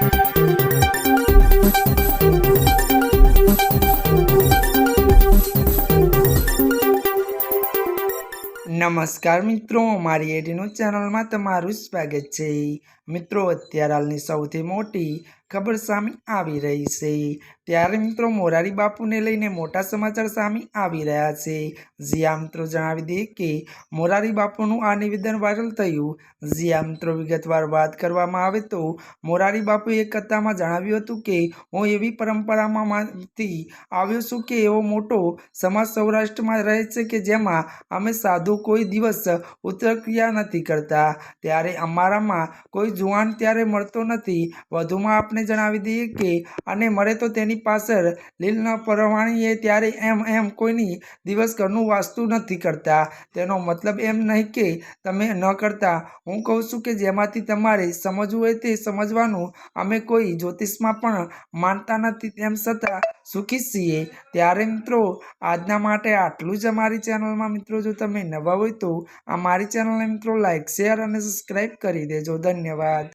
Thank you. નમસ્કાર મિત્રો, મારી એડીનું ચેનલમાં તમારું સ્વાગત છે. મિત્રો, અત્યારે હાલની સૌથી મોટી ખબર સામે આવી રહી છે. ત્યારે મિત્રો, મોરારી બાપુને લઈને મોટા સમાચાર સામે આવી રહ્યા છે. જ્યાં મિત્રો, જણાવી દઈએ કે મોરારી બાપુનું આ નિવેદન વાયરલ થયું. જ્યાં મિત્રો, વિગતવાર વાત કરવામાં આવે તો મોરારી બાપુએ એક કથામાં જણાવ્યું હતું કે, હું એવી પરંપરામાંથી આવ્યો છું કે એવો મોટો સમાજ સૌરાષ્ટ્રમાં રહે છે કે જેમાં અમે સાધુ કોઈ દિવસ ઉત્તરક્રિયા નથી કરતા. ત્યારે અમારામાં કોઈ જુવાન ત્યારે મળતો નથી. વધુમાં આપણે જણાવી દઈએ કે અને મળે તો તેની પાછળ લીલ ન પરવાણીએ ત્યારે એમ એમ કોઈની દિવસ ઘરનું વાસ્તુ નથી કરતા. તેનો મતલબ એમ નહીં કે, તમે ન કરતા. હું કહું છું કે, જેમાંથી તમારે સમજવું હોય તે સમજવાનું. અમે કોઈ જ્યોતિષમાં પણ માનતા નથી તેમ છતાં સુખી છીએ. ત્યારે મિત્રો, આજના માટે આટલું જ અમારી ચેનલમાં મિત્રો, જો તમે નવા હોય તો અમારી ચેનલને મિત્રો લાઈક શેર અને સબસ્ક્રાઈબ કરી દેજો. ધન્યવાદ.